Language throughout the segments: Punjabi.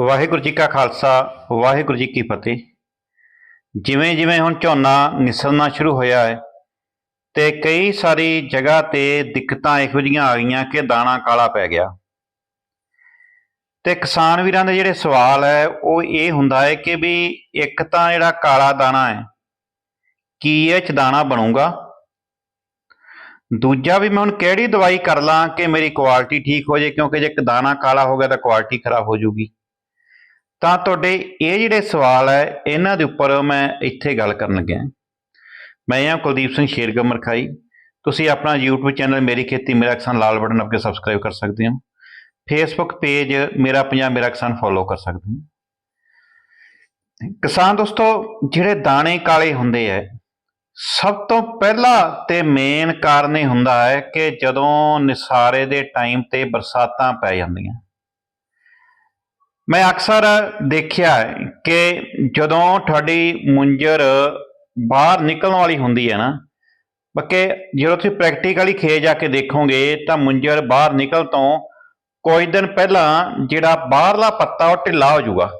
ਵਾਹਿਗੁਰੂ ਜੀ ਕਾ ਖਾਲਸਾ, ਵਾਹਿਗੁਰੂ ਜੀ ਕੀ ਫਤਿਹ। ਜਿਵੇਂ ਜਿਵੇਂ ਹੁਣ ਝੋਨਾ ਨਿਸਰਨਾ ਸ਼ੁਰੂ ਹੋਇਆ ਹੈ ਤੇ ਕਈ ਸਾਰੀ ਜਗ੍ਹਾ ਤੇ ਦਿੱਕਤਾਂ ਇਹੋ ਜਿਹੀਆਂ ਆ ਗਈਆਂ ਕਿ ਦਾਣਾ ਕਾਲਾ ਪੈ ਗਿਆ। ਤੇ ਕਿਸਾਨ ਵੀਰਾਂ ਦੇ ਜਿਹੜੇ ਸਵਾਲ ਹੈ, ਉਹ ਇਹ ਹੁੰਦਾ ਹੈ ਕਿ ਵੀ ਇੱਕ ਤਾਂ ਜਿਹੜਾ ਕਾਲਾ ਦਾਣਾ ਹੈ, ਕੀ ਇਹ ਚ ਦਾਣਾ ਬਣੂਗਾ? ਦੂਜਾ ਵੀ ਮੈਂ ਹੁਣ ਕਿਹੜੀ ਦਵਾਈ ਕਰ ਲਾਂ ਕਿ ਮੇਰੀ ਕੁਆਲਿਟੀ ਠੀਕ ਹੋ ਜਾਏ, ਕਿਉਂਕਿ ਜੇ ਇੱਕ ਦਾਣਾ ਕਾਲਾ ਹੋ ਗਿਆ ਤਾਂ ਕੁਆਲਿਟੀ ਖਰਾਬ ਹੋ ਜਾਊਗੀ। ਤਾਂ ਤੁਹਾਡੇ ਇਹ ਜਿਹੜੇ ਸਵਾਲ ਹੈ, ਇਹਨਾਂ ਦੇ ਉੱਪਰ ਮੈਂ ਇੱਥੇ ਗੱਲ ਕਰਨ ਲੱਗਿਆ। ਮੈਂ ਹਾਂ ਕੁਲਦੀਪ ਸਿੰਘ ਸ਼ੇਰਗਮਰ ਖਾਈ ਤੁਸੀਂ ਆਪਣਾ YouTube ਚੈਨਲ ਮੇਰੀ ਖੇਤੀ, ਮੇਰਾ ਕਿਸਾਨ ਲਾਲ ਬਟਨ ਅੱਗੇ ਸਬਸਕ੍ਰਾਈਬ ਕਰ ਸਕਦੇ ਹੋ। ਫੇਸਬੁੱਕ ਪੇਜ ਮੇਰਾ ਪੰਜਾਬ, ਮੇਰਾ ਕਿਸਾਨ ਫੋਲੋ ਕਰ ਸਕਦੇ ਹੋ। ਕਿਸਾਨ ਦੋਸਤੋ, ਜਿਹੜੇ ਦਾਣੇ ਕਾਲੇ ਹੁੰਦੇ ਐ ਸਭ ਤੋਂ ਪਹਿਲਾ ਤੇ ਮੇਨ ਕਾਰਨ ਇਹ ਹੁੰਦਾ ਹੈ ਕਿ ਜਦੋਂ ਨਿਸਾਰੇ ਦੇ ਟਾਈਮ ਤੇ ਬਰਸਾਤਾਂ ਪੈ ਜਾਂਦੀਆਂ। ਮੈਂ ਅਕਸਰ ਦੇਖਿਆ ਕਿ ਜਦੋਂ ਤੁਹਾਡੀ ਮੁੰਜਰ ਬਾਹਰ ਨਿਕਲਣ ਵਾਲੀ ਹੁੰਦੀ ਹੈ ਨਾ, ਬੱਕੇ ਜਦੋਂ ਤੁਸੀਂ ਪ੍ਰੈਕਟੀਕਲੀ ਖੇਤ ਜਾ ਕੇ ਦੇਖੋਗੇ ਤਾਂ ਮੁੰਜਰ ਬਾਹਰ ਨਿਕਲ ਤੋਂ ਕੁਝ ਦਿਨ ਪਹਿਲਾਂ ਜਿਹੜਾ ਬਾਹਰਲਾ ਪੱਤਾ ਉਹ ਢਿੱਲਾ ਹੋ ਜਾਊਗਾ।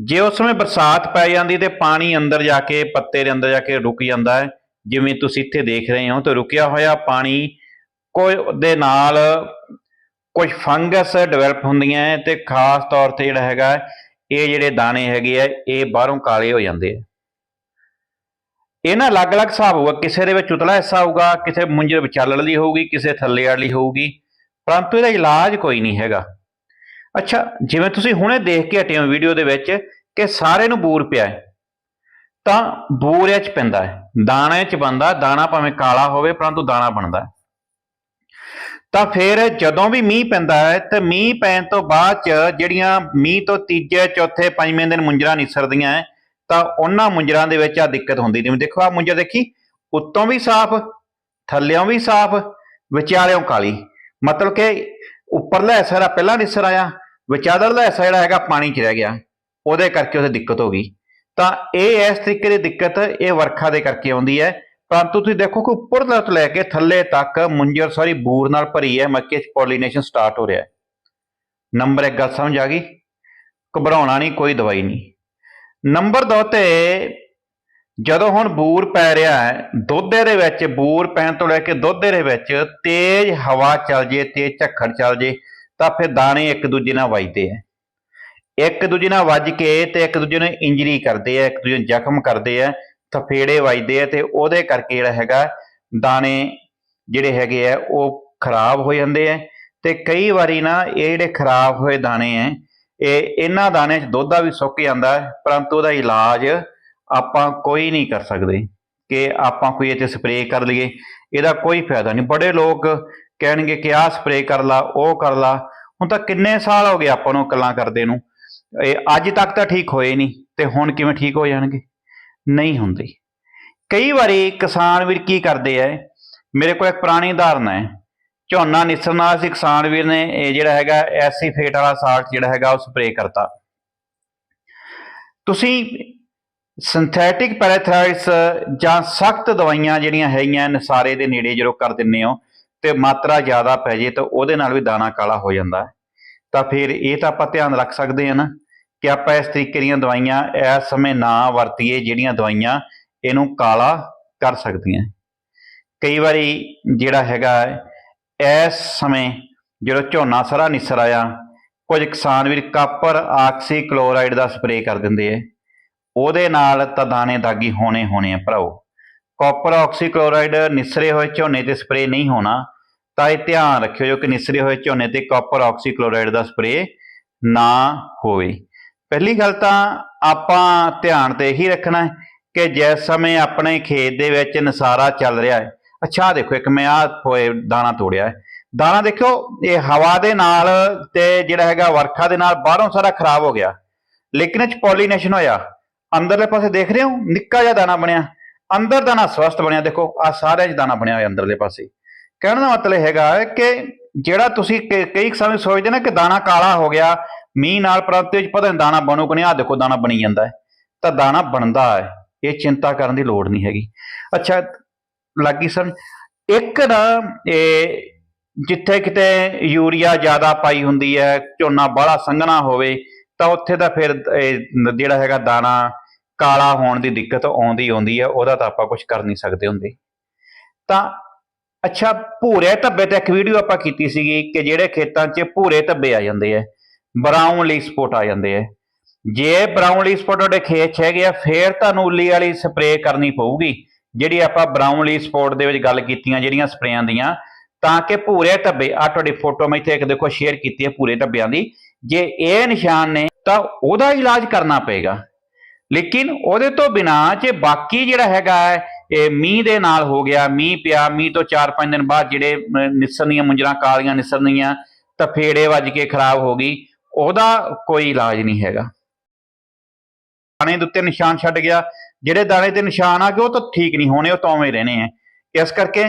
ਜੇ ਉਸ ਸਮੇਂ ਬਰਸਾਤ ਪੈ ਜਾਂਦੀ ਤੇ ਪਾਣੀ ਅੰਦਰ ਜਾ ਕੇ, ਪੱਤੇ ਦੇ ਅੰਦਰ ਜਾ ਕੇ ਰੁਕ ਜਾਂਦਾ ਹੈ, ਜਿਵੇਂ ਤੁਸੀਂ ਇੱਥੇ ਦੇਖ ਰਹੇ ਹੋ, ਤਾਂ ਰੁਕਿਆ ਹੋਇਆ ਪਾਣੀ ਕੋਈ ਦੇ ਨਾਲ ਕੁਝ ਫੰਗਸ ਡਿਵੈਲਪ ਹੁੰਦੀਆਂ ਹੈ ਤੇ ਖਾਸ ਤੌਰ ਤੇ ਜਿਹੜਾ ਹੈਗਾ, ਇਹ ਜਿਹੜੇ ਦਾਣੇ ਹੈਗੇ ਆ ਇਹ ਬਾਹਰੋਂ ਕਾਲੇ ਹੋ ਜਾਂਦੇ ਆ ਇਹਨਾਂ ਅਲੱਗ-ਅਲੱਗ ਹਿਸਾਬ ਹੋਊਗਾ, ਕਿਸੇ ਦੇ ਵਿੱਚ ਉਤਲਾ ਹਿੱਸਾ ਹੋਊਗਾ, ਕਿਸੇ ਮੁੰਜਰ ਵਿਚਾਲਣ ਲਈ ਹੋਊਗੀ, ਕਿਸੇ ਥੱਲੇ ਵਾਲੀ ਹੋਊਗੀ, ਪਰੰਤੂ ਇਹਦਾ ਇਲਾਜ ਕੋਈ ਨਹੀਂ ਹੈਗਾ। ਅੱਛਾ, ਜਿਵੇਂ ਤੁਸੀਂ ਹੁਣੇ ਦੇਖ ਕੇ ਹਟੇ ਹੋ ਵੀਡੀਓ ਦੇ ਵਿੱਚ ਕਿ ਸਾਰੇ ਨੂੰ ਬੂਰ ਪਿਆ ਹੈ ਤਾਂ ਬੂਰ ਚ ਪੈਂਦਾ ਹੈ ਦਾਣੇ ਚ ਬੰਦਾ ਦਾਣਾ ਭਾਵੇਂ ਕਾਲਾ ਹੋਵੇ, ਪਰੰਤੂ ਦਾਣਾ ਬਣਦਾ ਹੈ ਤਾਂ ਫਿਰ ਜਦੋਂ ਵੀ ਮੀਂਹ ਪੈਂਦਾ ਹੈ ਤੇ ਮੀਂਹ ਪੈਣ ਤੋਂ ਬਾਅਦ ਚ ਜਿਹੜੀਆਂ ਮੀਂਹ ਤੋਂ ਤੀਜੇ, ਚੌਥੇ, ਪੰਜਵੇਂ ਦਿਨ ਮੁੰਜਰਾਂ ਨਿਸਰਦੀਆਂ ਹੈ, ਤਾਂ ਉਹਨਾਂ ਮੁੰਜਰਾਂ ਦੇ ਵਿੱਚ ਆ ਦਿੱਕਤ ਹੁੰਦੀ। ਜਿਵੇਂ ਦੇਖੋ ਆ ਮੁੰਜਰ ਦੇਖੀ, ਉੱਤੋਂ ਵੀ ਸਾਫ਼, ਥੱਲਿਓਂ ਵੀ ਸਾਫ਼, ਵਿਚਾਲਿਓਂ ਕਾਲੀ। ਮਤਲਬ ਕਿ ਉੱਪਰਲਾ ਹਿੱਸਾ ਜਿਹੜਾ ਪਹਿਲਾਂ ਨਿਸਰ ਆਇਆ ਵਿਚਾਲਰਲਾ ਹਿੱਸਾ ਜਿਹੜਾ ਹੈਗਾ ਪਾਣੀ 'ਚ ਰਹਿ ਗਿਆ। ਉਹਦੇ ਕਰਕੇ ਉਹਦੇ ਦਿੱਕਤ ਹੋ ਗਈ। ਤਾਂ ਇਹ ਇਸ ਤਰੀਕੇ ਦੀ ਦਿੱਕਤ ਇਹ ਵਰਖਾ ਦੇ ਕਰਕੇ ਆਉਂਦੀ ਹੈ। ਪਰੰਤੂ ਤੁਸੀਂ ਦੇਖੋ ਕਿ ਉੱਪਰਲਾ ਤੋਂ ਲੈ ਕੇ ਥੱਲੇ ਤੱਕ ਮੁੰਜਰ ਸਾਰੀ ਬੂਰ ਨਾਲ ਭਰੀ ਹੈ, ਮੱਕੇ 'ਚ ਪੋਲੀਨੇਸ਼ਨ ਸਟਾਰਟ ਹੋ ਰਿਹਾ ਹੈ। ਨੰਬਰ 1 ਗੱਲ ਸਮਝ ਆ ਗਈ, ਘਬਰਾਉਣਾ ਨਹੀਂ, ਕੋਈ ਦਵਾਈ ਨਹੀਂ। ਨੰਬਰ 2 ਤੇ ਜਦੋਂ ਹੁਣ ਬੂਰ ਪੈ ਰਿਹਾ ਹੈ, ਦੁੱਧੇ ਦੇ ਵਿੱਚ, ਬੂਰ ਪੈਣ ਤੋਂ ਲੈ ਕੇ ਦੁੱਧੇ ਦੇ ਵਿੱਚ ਤੇਜ਼ ਹਵਾ ਚੱਲ ਜੇ, ਤੇਜ਼ ਝੱਖੜ ਚੱਲ ਜੇ, ਤਾਂ ਫਿਰ ਦਾਣੇ ਇੱਕ ਦੂਜੇ ਨਾਲ ਵੱਜਦੇ ਆ ਇੱਕ ਦੂਜੇ ਨਾਲ ਵੱਜ ਕੇ ਤੇ ਇੱਕ ਦੂਜੇ ਨੂੰ ਇੰਜਰੀ ਕਰਦੇ ਆ ਇੱਕ ਦੂਜੇ ਨੂੰ ਜ਼ਖਮ ਕਰਦੇ ਆ ਸਫੇੜੇ ਵੱਜਦੇ ਆ ਤੇ ਉਹਦੇ ਕਰਕੇ ਜਿਹੜਾ ਹੈਗਾ ਦਾਣੇ ਜਿਹੜੇ ਹੈਗੇ ਆ ਉਹ ਖਰਾਬ ਹੋ ਜਾਂਦੇ ਆ ਤੇ ਕਈ ਵਾਰੀ ਨਾ ਇਹ ਜਿਹੜੇ ਖਰਾਬ ਹੋਏ ਦਾਣੇ ਆ ਇਹ ਇਹਨਾਂ ਦਾਣੇ 'ਚ ਦੁੱਧ ਦਾ ਵੀ ਸੁੱਕ ਜਾਂਦਾ ਹੈ, ਪਰੰਤੂ ਉਹਦਾ ਇਲਾਜ ਆਪਾਂ ਕੋਈ ਨਹੀਂ ਕਰ ਸਕਦੇ ਕਿ ਆਪਾਂ ਕੋਈ ਇੱਥੇ ਸਪਰੇਅ ਕਰ ਲਈਏ। ਇਹਦਾ ਕੋਈ ਫਾਇਦਾ ਨਹੀਂ। ਬੜੇ ਲੋਕ ਕਹਿਣਗੇ ਕਿ ਆਹ ਸਪਰੇਅ ਕਰ ਲਾ ਉਹ ਕਰ ਲਾ। ਹੁਣ ਤਾਂ ਕਿੰਨੇ ਸਾਲ ਹੋ ਗਏ ਆਪਾਂ ਨੂੰ ਗੱਲਾਂ ਕਰਦੇ ਨੂੰ। ਇਹ ਅੱਜ ਤੱਕ ਤਾਂ ਠੀਕ ਹੋਏ ਨਹੀਂ ਤੇ ਹੁਣ ਕਿਵੇਂ ਠੀਕ ਹੋ ਜਾਣਗੇ? ਨਹੀਂ ਹੁੰਦੀ। ਕਈ ਵਾਰੀ ਕਿਸਾਨ ਵੀਰ ਕੀ ਕਰਦੇ ਐ, ਮੇਰੇ ਕੋਲ ਇੱਕ ਪੁਰਾਣੀ ਉਦਾਹਰਨ ਹੈ ਝੋਨਾ ਨਿਸਰਨਾ ਨਾਲ ਸੀ ਕਿਸਾਨ ਵੀਰ ਨੇ, ਇਹ ਜਿਹੜਾ ਹੈਗਾ ਐਸੀ ਫੇਟ ਵਾਲਾ ਸਾਲਟ ਜਿਹੜਾ ਹੈਗਾ ਉਹ ਸਪਰੇਅ ਕਰਤਾ। ਤੁਸੀਂ ਸਿੰਥੈਟਿਕ ਪੈਰਾਥਰਾਈਡਸ ਜਾਂ ਸਖਤ ਦਵਾਈਆਂ ਜਿਹੜੀਆਂ ਹੈਗੀਆਂ ਨਸਾਰੇ ਦੇ ਨੇੜੇ ਜਦੋਂ ਕਰ ਦਿੰਨੇ ਹੋ ਤੇ ਮਾਤਰਾ ਜ਼ਿਆਦਾ ਪੈ ਜੇ ਤਾਂ ਉਹਦੇ ਨਾਲ ਵੀ ਦਾਣਾ ਕਾਲਾ ਹੋ ਜਾਂਦਾ। ਤਾਂ ਫਿਰ ਇਹ ਤਾਂ ਆਪਾਂ ਧਿਆਨ ਰੱਖ ਸਕਦੇ ਹਾਂ ਨਾ। ਕਿ ਆਪਾਂ ਇਸ ਤਰੀਕੇ ਦੀਆਂ ਦਵਾਈਆਂ, ਇਸ ਸਮੇਂ ਨਾ ਵਰਤੀਏ ਜਿਹੜੀਆਂ ਦਵਾਈਆਂ ਇਹਨੂੰ ਕਾਲਾ ਕਰ ਸਕਦੀਆਂ। ਕਈ ਵਾਰੀ ਜਿਹੜਾ ਹੈਗਾ ਇਸ ਸਮੇਂ ਜਿਹੜਾ ਝੋਨਾ ਸਾਰਾ ਨਿਸਰ ਆਇਆ, ਕੁਝ ਕਿਸਾਨ ਵੀਰ ਕਾਪਰ ਆਕਸੀ ਕਲੋਰਾਈਡ ਦਾ ਸਪਰੇਅ ਕਰ ਦਿੰਦੇ ਐ ਉਹਦੇ ਨਾਲ ਤਾਂ ਦਾਣੇ ਦਾਗੀ ਹੋਣੇ ਹੋਣੇ ਆ ਭਰਾਓ ਕਾਪਰ ਆਕਸੀ ਕਲੋਰਾਈਡ ਨਿਸਰੇ ਹੋਏ ਝੋਨੇ ਤੇ ਸਪਰੇਅ ਨਹੀਂ ਹੋਣਾ, ਤਾਂ ਇਹ ਧਿਆਨ ਰੱਖਿਓ ਜੋ ਕਿ ਨਿਸਰੇ ਹੋਏ ਝੋਨੇ ਤੇ ਕਾਪਰ ਆਕਸੀ ਕਲੋਰਾਈਡ ਦਾ ਸਪਰੇਅ ਨਾ ਹੋਵੇ। ਪਹਿਲੀ ਗੱਲ ਤਾਂ ਆਪਾਂ ਧਿਆਨ ਤੇ ਇਹੀ ਰੱਖਣਾ ਹੈ ਕਿ ਜਿਸ ਸਮੇਂ ਆਪਣੇ ਖੇਤ ਦੇ ਵਿੱਚ ਨਸਾਰਾ ਚੱਲ ਰਿਹਾ ਹੈ, ਅੱਛਾ ਦੇਖੋ, ਇੱਕ ਮੈਂ ਆਹ ਹੋਏ ਦਾਣਾ ਤੋੜਿਆ ਹੈ। ਦਾਣਾ ਦੇਖੋ ਇਹ ਹਵਾ ਦੇ ਨਾਲ ਤੇ ਜਿਹੜਾ ਹੈਗਾ ਵਰਖਾ ਦੇ ਨਾਲ ਬਾਹਰੋਂ ਸਾਰਾ ਖਰਾਬ ਹੋ ਗਿਆ। ਲੇਕਿਨ ਇਹ ਚ ਪੋਲੀਨੇਸ਼ਨ ਹੋਇਆ। ਅੰਦਰਲੇ ਪਾਸੇ ਦੇਖ ਰਹੇ ਹੋ, ਨਿੱਕਾ ਜਿਹਾ ਦਾਣਾ ਬਣਿਆ। ਅੰਦਰ ਦਾਣਾ ਸਵਸਥ ਬਣਿਆ, ਦੇਖੋ ਆ ਸਾਰੇ ਚ ਦਾਣਾ ਬਣਿਆ ਹੋਇਆ ਅੰਦਰਲੇ ਪਾਸੇ। ਕਹਿਣ ਦਾ ਮਤਲਬ ਹੈਗਾ ਕਿ ਜਿਹੜਾ ਤੁਸੀਂ ਕ- ਕਈ ਸਮੇਂ ਸੋਚਦੇ ਨਾ ਕਿ ਦਾਣਾ ਕਾਲਾ ਹੋ ਗਿਆ ਮੀਂਹ ਨਾਲ ਪ੍ਰੰਤੂ ਵਿੱਚ ਪਤਾ ਨਹੀਂ ਦਾਣਾ ਬਣੂ ਕਿ ਨਹੀਂ? ਆ ਦੇਖੋ, ਦਾਣਾ ਬਣੀ ਜਾਂਦਾ ਹੈ। ਤਾਂ ਦਾਣਾ ਬਣਦਾ ਹੈ। ਇਹ ਚਿੰਤਾ ਕਰਨ ਦੀ ਲੋੜ ਨਹੀਂ ਹੈਗੀ। ਅੱਛਾ, ਲੱਗੀ ਸਰ ਇੱਕ ਨਾ, ਇਹ ਜਿੱਥੇ ਕਿਤੇ ਯੂਰੀਆ ਜ਼ਿਆਦਾ ਪਾਈ ਹੁੰਦੀ ਹੈ, ਝੋਨਾ ਬਾਹਲਾ ਸੰਘਣਾ ਹੋਵੇ, ਤਾਂ ਉੱਥੇ ਤਾਂ ਫਿਰ ਜਿਹੜਾ ਹੈਗਾ ਦਾਣਾ ਕਾਲਾ ਹੋਣ ਦੀ ਦਿੱਕਤ ਆਉਂਦੀ ਆਉਂਦੀ ਹੈ। ਉਹਦਾ ਤਾਂ ਆਪਾਂ ਕੁਝ ਕਰ ਨਹੀਂ ਸਕਦੇ ਹੁੰਦੇ। ਤਾਂ, ਅੱਛਾ, ਭੂਰੇ ਧੱਬੇ ਤੇ ਇੱਕ ਵੀਡੀਓ ਆਪਾਂ ਕੀਤੀ ਸੀਗੀ ਕਿ ਜਿਹੜੇ ਖੇਤਾਂ 'ਚ ਭੂਰੇ ਧੱਬੇ ਆ ਜਾਂਦੇ ਆ ਬਰਾਊਨ ਲੀਫ ਸਪੋਟ ਆ ਜਾਂਦੇ ਆ। ਜੇ ਬਰਾਊਨ ਲੀਫ ਸਪੋਟ ਤੁਹਾਡੇ ਖੇਤ 'ਚ ਹੈਗੇ ਆ ਫੇਰ ਤੁਹਾਨੂੰ ਉੱਲੀ ਵਾਲੀ ਸਪਰੇਅ ਕਰਨੀ ਪਊਗੀ। ਜਿਹੜੀ ਆਪਾਂ ਬਰਾਊਨ ਲੀਫ ਸਪੋਟ ਦੇ ਵਿੱਚ ਗੱਲ ਕੀਤੀਆਂ ਜਿਹੜੀਆਂ ਸਪਰੇਆਂ ਦੀਆਂ ਤਾਂ ਕਿ ਭੂਰੇ ਧੱਬੇ ਆ ਤੁਹਾਡੀ ਫੋਟੋ ਮੈਂ ਇੱਥੇ ਇੱਕ ਦੇਖੋ ਸ਼ੇਅਰ ਕੀਤੀ ਹੈ ਭੂਰੇ ਧੱਬਿਆਂ ਦੀ। ਜੇ ਇਹ ਨਿਸ਼ਾਨ ਨੇ ਤਾਂ ਉਹਦਾ ਇਲਾਜ ਕਰਨਾ ਪਏਗਾ। ਲੇਕਿਨ ਉਹਦੇ ਤੋਂ ਬਿਨਾ ਜੇ ਬਾਕੀ ਜਿਹੜਾ ਹੈਗਾ ਇਹ ਮੀਂਹ ਦੇ ਨਾਲ ਹੋ ਗਿਆ ਮੀਂਹ ਪਿਆ ਮੀਂਹ ਤੋਂ 4-5 ਦਿਨ ਬਾਅਦ ਜਿਹੜੇ ਅਮ, ਨਿਸਰਨੀਆਂ ਮੁੰਜਰਾਂ ਕਾਲੀਆਂ ਨਿਸਰਨੀਆਂ ਤਾਂ ਫੇੜੇ ਵੱਜ ਕੇ ਖਰਾਬ ਹੋ ਗਈ। ਉਹਦਾ ਕੋਈ ਇਲਾਜ ਨਹੀਂ ਹੈਗਾ। ਦਾਣੇ ਦੇ ਉੱਤੇ ਨਿਸ਼ਾਨ ਛੱਡ ਗਿਆ। ਜਿਹੜੇ ਦਾਣੇ ਤੇ ਨਿਸ਼ਾਨ ਆ ਗਏ, ਉਹ ਤਾਂ ਠੀਕ ਨਹੀਂ ਹੋਣੇ, ਉਹ ਤਾਂ ਉਵੇਂ ਰਹਿਣੇ ਆ। ਇਸ ਕਰਕੇ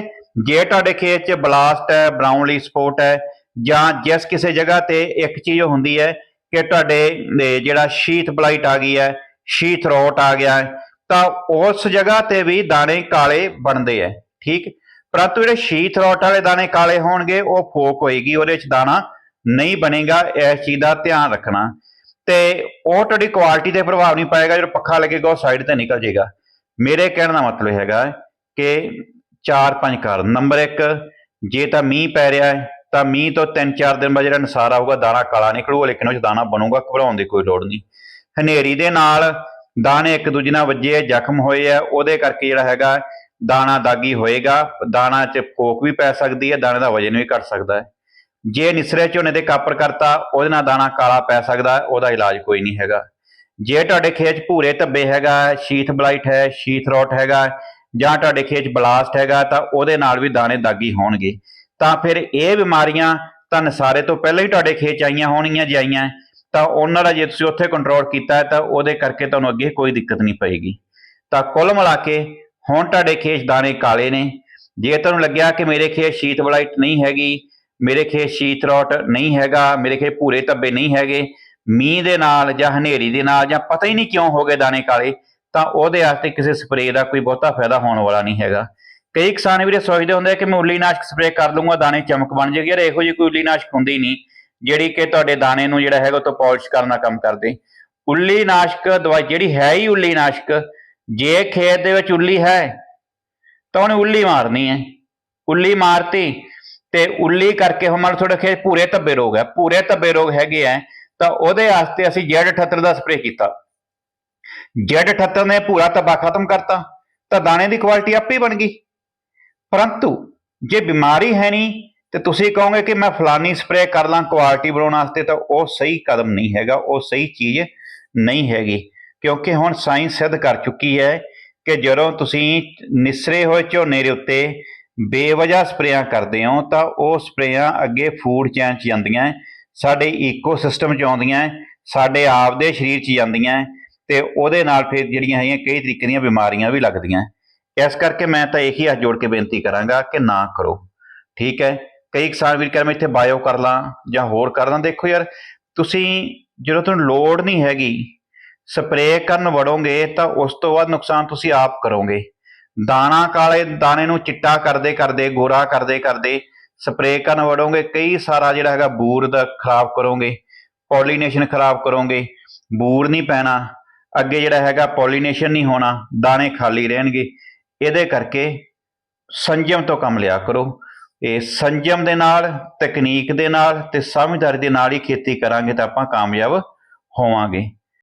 ਜੇ ਤੁਹਾਡੇ ਖੇਤ 'ਚ ਬਲਾਸਟ ਹੈ ਬਰਾਊਨ ਲੀ ਸਪੋਟ ਹੈ, ਜਾਂ ਜਿਸ ਕਿਸੇ ਜਗ੍ਹਾ ਤੇ ਇੱਕ ਚੀਜ਼ ਹੁੰਦੀ ਹੈ ਕਿ ਤੁਹਾਡੇ ਜਿਹੜਾ ਸ਼ੀਥ ਬਲਾਈਟ ਆ ਗਈ ਹੈ ਸ਼ੀਥ ਰੋਟ ਆ ਗਿਆ, ਤਾਂ ਉਸ ਜਗ੍ਹਾ ਤੇ ਵੀ ਦਾਣੇ ਕਾਲੇ ਬਣਦੇ ਹੈ ਠੀਕ? ਪਰੰਤੂ ਜਿਹੜੇ ਸ਼ੀਥ ਰੋਟ ਵਾਲੇ ਦਾਣੇ ਕਾਲੇ ਹੋਣਗੇ, ਉਹ ਫੋਕ ਹੋਏਗੀ, ਉਹਦੇ 'ਚ ਦਾਣਾ ਨਹੀਂ ਬਣੇਗਾ ਇਸ ਚੀਜ਼ ਦਾ ਧਿਆਨ ਰੱਖਣਾ। ਤੇ ਉਹ ਤੁਹਾਡੀ ਕੁਆਲਿਟੀ ਤੇ ਪ੍ਰਭਾਵ ਨਹੀਂ ਪਾਏਗਾ ਜਦੋਂ ਪੱਖਾ ਲੱਗੇਗਾ ਉਹ ਸਾਈਡ ਤੇ ਨਿਕਲ ਜਾਏਗਾ। ਮੇਰੇ ਕਹਿਣ ਦਾ ਮਤਲਬ ਹੈਗਾ ਕਿ ਚਾਰ ਪੰਜ ਕਾਰਨ ਨੰਬਰ 1 ਜੇ ਤਾਂ ਮੀਂਹ ਪੈ ਰਿਹਾ ਹੈ ਤਾਂ ਮੀਂਹ ਤੋਂ 3-4 ਦਿਨ ਬਾਅਦ ਜਿਹੜਾ ਨਸਾਰਾ ਹੋਊਗਾ ਦਾਣਾ ਕਾਲਾ ਨਿਕਲੂਗਾ ਲੇਕਿਨ ਉਹ ਦਾਣਾ ਬਣੂਗਾ ਘਬਰਾਉਣ ਦੀ ਕੋਈ ਲੋੜ ਨਹੀਂ। ਹਨੇਰੀ ਦੇ ਨਾਲ ਦਾਣੇ ਇੱਕ ਦੂਜੇ ਨਾਲ ਵੱਜੇ ਆ, ਜ਼ਖਮ ਹੋਏ ਆ ਉਹਦੇ ਕਰਕੇ ਜਿਹੜਾ ਹੈਗਾ ਦਾਣਾ ਦਾਗੀ ਹੋਏਗਾ ਦਾਣਾ 'ਚ ਫੋਕ ਵੀ ਪੈ ਸਕਦੀ ਹੈ ਦਾਣੇ ਦਾ ਵਜਨ ਵੀ ਘਟ ਸਕਦਾ ਹੈ। ਜੇ ਨਿਸਰੇ ਝੋਨੇ ਦੇ ਕਾਪਰ ਕਰਤਾ, ਉਹਦੇ ਨਾਲ ਦਾਣਾ ਕਾਲਾ ਪੈ ਸਕਦਾ, ਉਹਦਾ ਇਲਾਜ ਕੋਈ ਨਹੀਂ ਹੈਗਾ। ਜੇ ਤੁਹਾਡੇ ਖੇਤ 'ਚ ਭੂਰੇ ਧੱਬੇ ਹੈਗਾ ਸ਼ੀਥ ਬਲਾਈਟ ਹੈ ਸ਼ੀਥ ਰੋਟ ਹੈਗਾ, ਜਾਂ ਤੁਹਾਡੇ ਖੇਤ 'ਚ ਬਲਾਸਟ ਹੈਗਾ, ਤਾਂ ਉਹਦੇ ਨਾਲ ਵੀ ਦਾਣੇ ਦਾਗੀ ਹੋਣਗੇ। ਤਾਂ ਫਿਰ ਇਹ ਬਿਮਾਰੀਆਂ ਤਾਂ ਨਸਾਰੇ ਤੋਂ ਪਹਿਲਾਂ ਹੀ ਤੁਹਾਡੇ ਖੇਤ 'ਚ ਆਈਆਂ ਹੋਣਗੀਆਂ ਜੇ ਆਈਆਂ, ਤਾਂ ਉਹਨਾਂ ਦਾ ਜੇ ਤੁਸੀਂ ਉੱਥੇ ਕੰਟਰੋਲ ਕੀਤਾ ਤਾਂ ਉਹਦੇ ਕਰਕੇ ਤੁਹਾਨੂੰ ਅੱਗੇ ਕੋਈ ਦਿੱਕਤ ਨਹੀਂ ਪਏਗੀ। ਤਾਂ ਕੁੱਲ ਮਿਲਾ ਕੇ ਹੁਣ ਤੁਹਾਡੇ ਖੇਤ 'ਚ ਦਾਣੇ ਕਾਲੇ ਨੇ। ਜੇ ਤੁਹਾਨੂੰ ਲੱਗਿਆ ਕਿ ਮੇਰੇ ਖੇਤ ਸ਼ੀਤ ਬਲਾਈਟ ਨਹੀਂ ਹੈਗੀ ਮੇਰੇ ਖੇਤ ਸ਼ੀਤ ਰੋਟ ਨਹੀਂ ਹੈਗਾ, ਮੇਰੇ ਖੇ ਭੂਰੇ ਧੱਬੇ ਨਹੀਂ ਹੈਗੇ, ਮੀਂਹ ਦੇ ਨਾਲ ਜਾਂ ਹਨੇਰੀ ਦੇ ਨਾਲ ਜਾਂ ਪਤਾ ਹੀ ਨਹੀਂ ਕਿਉਂ ਹੋ ਗਏ ਦਾਣੇ ਕਾਲੇ, ਤਾਂ ਉਹਦੇ ਵਾਸਤੇ ਕਿਸੇ ਸਪਰੇਅ ਦਾ ਕੋਈ ਬਹੁਤਾ ਫਾਇਦਾ ਹੋਣ ਵਾਲਾ ਨਹੀਂ ਹੈਗਾ। ਕਈ ਕਿਸਾਨ ਵੀਰੇ ਸੋਚਦੇ ਹੁੰਦੇ ਕਿ ਮੈਂ ਉੱਲੀਨਾਸ਼ਕ ਸਪਰੇਅ ਕਰ ਲੂੰਗਾ ਦਾਣੇ ਚਮਕ ਬਣ ਜਾਏਗੀ ਯਾਰ ਇਹੋ ਜਿਹੀ ਕੋਈ ਉੱਲੀਨਾਸ਼ਕ ਹੁੰਦੀ ਨਹੀਂ, ਜਿਹੜੀ ਕਿ ਤੁਹਾਡੇ ਦਾਣੇ ਨੂੰ ਜਿਹੜਾ ਹੈਗਾ ਉਹ ਤੋਂ ਪਾਲਿਸ਼ ਕਰਨ ਦਾ ਕੰਮ ਕਰਦੇ। ਉੱਲੀਨਾਸ਼ਕ ਦਵਾਈ ਜਿਹੜੀ ਹੈ ਹੀ ਉੱਲੀਨਾਸ਼ਕ ਜੇ ਖੇਤ ਦੇ ਵਿੱਚ ਉੱਲੀ ਹੈ, ਤਾਂ ਉਹਨੇ ਉੱਲੀ ਮਾਰਨੀ ਹੈ। ਉੱਲੀ ਮਾਰਤੀ ਤੇ ਉੱਲੀ ਕਰਕੇ ਹੁਣ ਮੰਨ ਲਓ ਤੁਹਾਡੇ ਖੇਤ ਧੱਬੇ ਰੋਗ ਹੈ ਭੂਰੇ ਧੱਬੇ ਰੋਗ ਹੈਗੇ ਆ, ਤਾਂ ਉਹਦੇ ਵਾਸਤੇ ਅਸੀਂ ਜੈਡ 78 ਦਾ ਸਪਰੇਅ ਕੀਤਾ। ਜੈਡ 78 ਨੇ ਪੂਰਾ ਧੱਬਾ ਖਤਮ ਕਰਤਾ, ਤਾਂ ਦਾਣੇ ਦੀ ਕੁਆਲਿਟੀ ਆਪੇ ਬਣ ਗਈ। ਪਰੰਤੂ ਜੇ ਬਿਮਾਰੀ ਹੈ ਨਹੀਂ, ਤੇ ਤੁਸੀਂ ਕਹੋਗੇ ਕਿ ਮੈਂ ਫਲਾਨੀ ਸਪਰੇਅ ਕਰ ਲਾਂ ਕੁਆਲਿਟੀ ਬਣਾਉਣ ਵਾਸਤੇ, ਤਾਂ ਉਹ ਸਹੀ ਕਦਮ ਨਹੀਂ ਹੈਗਾ, ਉਹ ਸਹੀ ਚੀਜ਼ ਨਹੀਂ ਹੈਗੀ। ਕਿਉਂਕਿ ਹੁਣ ਸਾਇੰਸ ਸਿੱਧ ਕਰ ਚੁੱਕੀ ਹੈ ਕਿ ਜਦੋਂ ਤੁਸੀਂ ਨਿਸਰੇ ਹੋਏ ਝੋਨੇ ਦੇ ਉੱਤੇ ਬੇਵਜ੍ਹਾ ਸਪਰੇਆਂ ਕਰਦੇ ਹੋ ਤਾਂ ਉਹ ਸਪਰੇਆਂ ਅੱਗੇ ਫੂਡ ਚੈਨ 'ਚ ਜਾਂਦੀਆਂ ਸਾਡੇ ਈਕੋਸਿਸਟਮ 'ਚ ਆਉਂਦੀਆਂ ਹੈ, ਸਾਡੇ ਆਪ ਦੇ ਸਰੀਰ 'ਚ ਜਾਂਦੀਆਂ ਹੈ ਤੇ ਉਹਦੇ ਨਾਲ ਫਿਰ ਜਿਹੜੀਆਂ ਹੈਗੀਆਂ ਕਈ ਤਰੀਕੇ ਦੀਆਂ ਬਿਮਾਰੀਆਂ ਵੀ ਲੱਗਦੀਆਂ ਇਸ ਕਰਕੇ ਮੈਂ ਤਾਂ ਇਹੀ ਹੱਥ ਜੋੜ ਕੇ ਬੇਨਤੀ ਕਰਾਂਗਾ ਕਿ ਨਾ ਕਰੋ। ਠੀਕ ਹੈ? ਕਈ ਕਿਸਾਨ ਵੀਰ ਕਹਿੰਦੇ ਮੈਂ ਇੱਥੇ ਬਾਇਓ ਕਰ ਲਾਂ ਜਾਂ ਹੋਰ ਕਰ ਲਾਂ। ਦੇਖੋ ਯਾਰ ਤੁਸੀਂ ਜਦੋਂ ਤੁਹਾਨੂੰ ਲੋੜ ਨਹੀਂ ਹੈਗੀ ਸਪਰੇਅ ਕਰਨ ਵੜੋਗੇ ਤਾਂ ਉਸ ਤੋਂ ਬਾਅਦ ਨੁਕਸਾਨ ਤੁਸੀਂ ਆਪ ਕਰੋਗੇ। ਦਾਣਾ ਕਾਲੇ ਦਾਣੇ ਨੂੰ ਚਿੱਟਾ ਕਰਦੇ ਕਰਦੇ, ਗੋਰਾ ਕਰਦੇ ਕਰਦੇ ਸਪਰੇਅ ਕਰਨ ਵੜੋਗੇ। ਕਈ ਸਾਰਾ ਜਿਹੜਾ ਹੈਗਾ ਬੂਰ ਦਾ ਖਰਾਬ ਕਰੋਗੇ, ਪੋਲੀਨੇਸ਼ਨ ਖਰਾਬ ਕਰੋਗੇ। ਬੂਰ ਨਹੀਂ ਪੈਣਾ, ਅੱਗੇ ਜਿਹੜਾ ਹੈਗਾ ਪੋਲੀਨੇਸ਼ਨ ਨਹੀਂ ਹੋਣਾ, ਦਾਣੇ ਖਾਲੀ ਰਹਿਣਗੇ। ਇਹਦੇ ਕਰਕੇ ਸੰਜਮ ਤੋਂ ਕੰਮ ਲਿਆ ਕਰੋ। ਇਹ ਸੰਜਮ ਦੇ ਨਾਲ, ਤਕਨੀਕ ਦੇ ਨਾਲ ਤੇ ਸਮਝਦਾਰੀ ਦੇ ਨਾਲ ਹੀ ਖੇਤੀ ਕਰਾਂਗੇ ਤਾਂ ਆਪਾਂ ਕਾਮਯਾਬ ਹੋਵਾਂਗੇ।